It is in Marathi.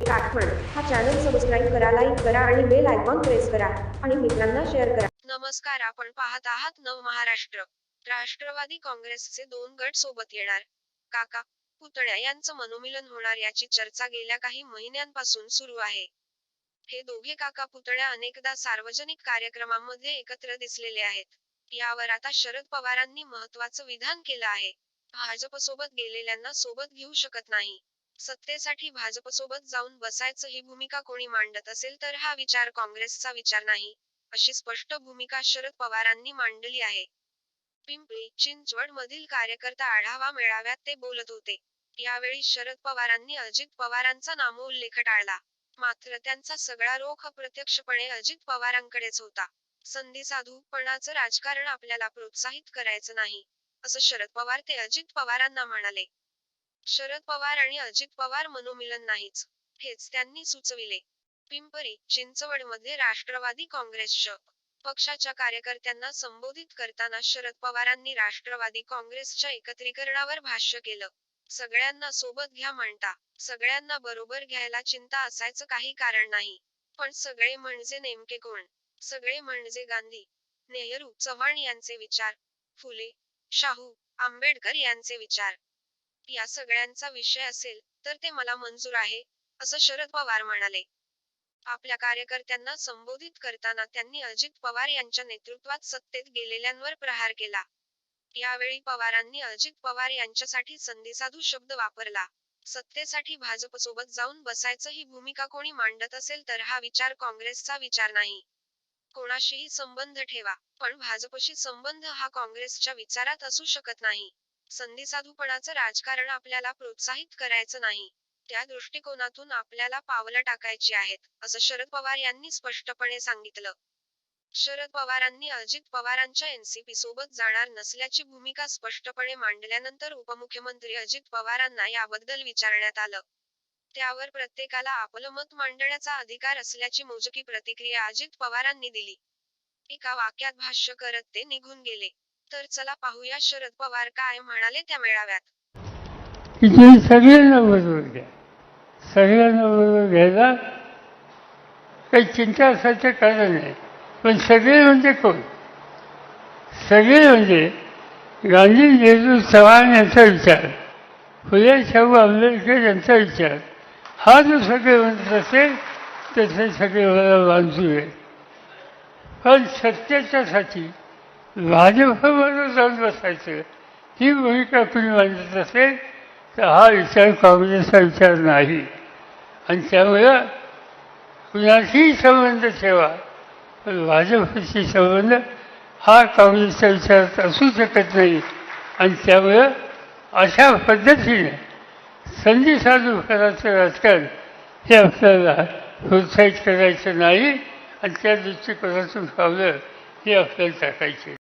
एक आठवण हा चॅनल सबस्क्राईब करा लाईक करा आणि बेल आयकॉन प्रेस करा आणि मित्रांना शेअर करा. नमस्कार आपण पाहत आहात नव महाराष्ट्र. राष्ट्रवादी काँग्रेसचे दोन गट सोबत येणार. काका पुतण्या यांचं मनोमिलन होणार याची चर्चा गेल्या काही महिन्यांपासून सुरू आहे. हे दोघे काका पुतण्या अनेकदा सार्वजनिक कार्यक्रमांमध्ये एकत्र दिसलेले आहेत. यावर आता शरद पवारांनी महत्वाचं विधान केलं आहे. भाजपसोबत गेलेल्यांना सोबत घेऊ शकत नाही. सत्तेसाठी भाजपसोबत जाऊन बसायचं ही भूमिका कोणी मांडत असेल तर हा विचार काँग्रेसचा विचार नाही अशी स्पष्ट भूमिका शरद पवारांनी मांडली आहे. पिंपरी चिंचवड मधील कार्यकर्ता आढावा मेळाव्यात ते बोलत होते. यावेळी शरद पवारांनी अजित पवारांचा नामोल्लेख टाळला. मात्र त्यांचा सगळा रोख अप्रत्यक्षपणे अजित पवारांकडेच होता. संधी साधूपणाचं राजकारण आपल्याला प्रोत्साहित करायचं नाही असं शरद पवार ते अजित पवारांना म्हणाले. शरद पवार आणि अजित पवार मनोमिलन नाहीच. हेच त्यांनी सुचविले. पिंपरी चिंचवडमध्ये राष्ट्रवादी काँग्रेसच्या पक्षाच्या कार्यकर्त्यांना संबोधित करताना शरद पवारांनी राष्ट्रवादी काँग्रेसच्या एकत्रीकरणावर भाष्य केलं. सगळ्यांना सोबत घ्या म्हणता. सगळ्यांना बरोबर घ्यायला चिंता असायचं काही कारण नाही. पण सगळे म्हणजे नेमके कोण? सगळे म्हणजे गांधी नेहरू चव्हाण यांचे विचार फुले शाहू आंबेडकर यांचे विचार. या सगळ्यांचा विषय असेल तर ते मला मंजूर आहे असं शरद पवार म्हणाले. आपल्या कार्यकर्त्यांना संबोधित करताना त्यांनी अजित पवार यांच्या नेतृत्वात सत्तेत गेलेल्यांवर प्रहार केला. यावेळी पवारांनी अजित पवार यांच्यासाठी संधीसाधू शब्द वापरला. सत्तेसाठी भाजपसोबत जाऊन बसायचं ही भूमिका कोणी मांडत असेल तर हा विचार काँग्रेसचा विचार नाही. कोणाशीही संबंध ठेवा पण भाजपशी संबंध हा काँग्रेसच्या विचारात असू शकत नाही. संधीसाधूपणाचं राजकारण आपल्याला प्रोत्साहित करायचं नाही. त्या दृष्टिकोनातून आपल्याला पावलं टाकायची आहेत असं शरद पवार यांनी स्पष्टपणे सांगितलं. शरद पवारांनी अजित पवारांच्या एनसीपी सोबत जाणार नसल्याची भूमिका स्पष्टपणे मांडल्यानंतर उपमुख्यमंत्री अजित पवारांना याबद्दल विचारण्यात आलं. त्यावर प्रत्येकाला आपलं मत मांडण्याचा अधिकार असल्याची मोजकी प्रतिक्रिया अजित पवारांनी दिली. एका वाक्यात भाष्य करत ते निघून गेले. तर चला पाहूया शरद पवार काय म्हणाले त्या मेळाव्यात. की तुम्ही सगळ्यांना बरोबर घ्या. सगळ्यांना बरोबर घ्यायला काही चिंता असायचं कारण नाही. पण सगळे म्हणजे कोण? सगळे म्हणजे गांधी नेहरू चव्हाण यांचा विचार फुले शाहू आंबेडकर यांचा विचार. हा जो सगळे म्हणत असेल तसे सगळे मला बांधू आहे पण सत्तेच्यासाठी राजभवन जाऊन बसायचं. ही भूमिका कुणी मांडत असेल तर हा विचार काँग्रेसचा विचार नाही. आणि त्यामुळं कुणाशीही संबंध ठेवा पण भाजपशी संबंध हा काँग्रेसच्या विचारात असू शकत नाही. आणि त्यामुळं अशा पद्धतीने संधी साधू करायचं राजकारण हे आपल्याला प्रोत्साहित करायचं नाही. आणि त्या दृष्टिकोनातून पावलं हे आपल्याला टाकायचे